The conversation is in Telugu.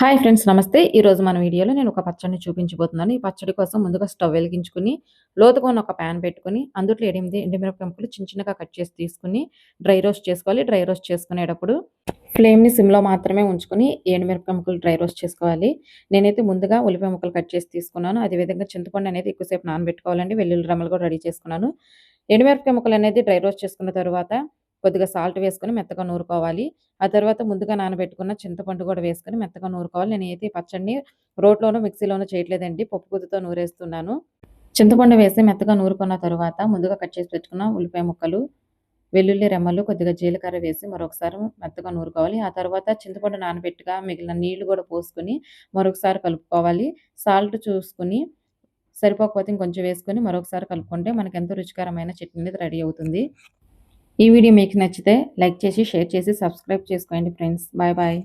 హాయ్ ఫ్రెండ్స్ నమస్తే. ఈరోజు మన వీడియోలో నేను ఒక పచ్చడిని చూపించబోతున్నాను. ఈ పచ్చడి కోసం ముందుగా స్టవ్ వెలిగించుకుని లోతుగా ఉన్న ఒక ప్యాన్ పెట్టుకుని అందులో ఎనిమిది ఎండుమిరపకాయ ముక్కలు చిన్న చిన్నగా కట్ చేసి తీసుకుని డ్రై రోస్ట్ చేసుకోవాలి. డ్రై రోస్ట్ చేసుకునేటప్పుడు ఫ్లేమ్ని సిమ్లో మాత్రమే ఉంచుకొని ఎండుమిరపకాయ ముక్కలు డ్రై రోస్ట్ చేసుకోవాలి. నేనైతే ముందుగా ఉల్లిపాయ ముక్కలు కట్ చేసి తీసుకున్నాను. అదేవిధంగా చింతపండు అనేది ఎక్కువసేపు నానబెట్టుకోవాలండి. వెల్లుల్లి రమ్మలు కూడా రెడీ చేసుకున్నాను. ఎండుమిరపకాయ ముక్కలు అనేది డ్రై రోస్ట్ చేసుకున్న తర్వాత కొద్దిగా సాల్ట్ వేసుకొని మెత్తగా నూరుకోవాలి. ఆ తర్వాత ముందుగా నానబెట్టుకున్న చింతపండు కూడా వేసుకొని మెత్తగా నూరుకోవాలి. నేను అయితే పచ్చడిని రోట్లోనూ మిక్సీలోనూ చేయట్లేదండి. పప్పు గుద్దుతో నూరేస్తున్నాను. చింతపండు వేసి మెత్తగా నూరుకున్న తర్వాత ముందుగా కట్ చేసి పెట్టుకున్న ఉల్లిపాయ ముక్కలు వెల్లుల్లి రెమ్మలు కొద్దిగా జీలకర్ర వేసి మరొకసారి మెత్తగా నూరుకోవాలి. ఆ తర్వాత చింతపండు నానబెట్టుగా మిగిలిన నీళ్ళు కూడా పోసుకొని మరొకసారి కలుపుకోవాలి. సాల్ట్ చూసుకుని సరిపోకపోతే ఇంకొంచెం వేసుకొని మరొకసారి కలుపుకుంటే మనకి ఎంతో రుచికరమైన చట్నీ రెడీ అవుతుంది. ఈ వీడియో మీకు నచ్చితే లైక్ చేసి షేర్ చేసి సబ్స్క్రైబ్ చేసుకోండి ఫ్రెండ్స్. Bye bye.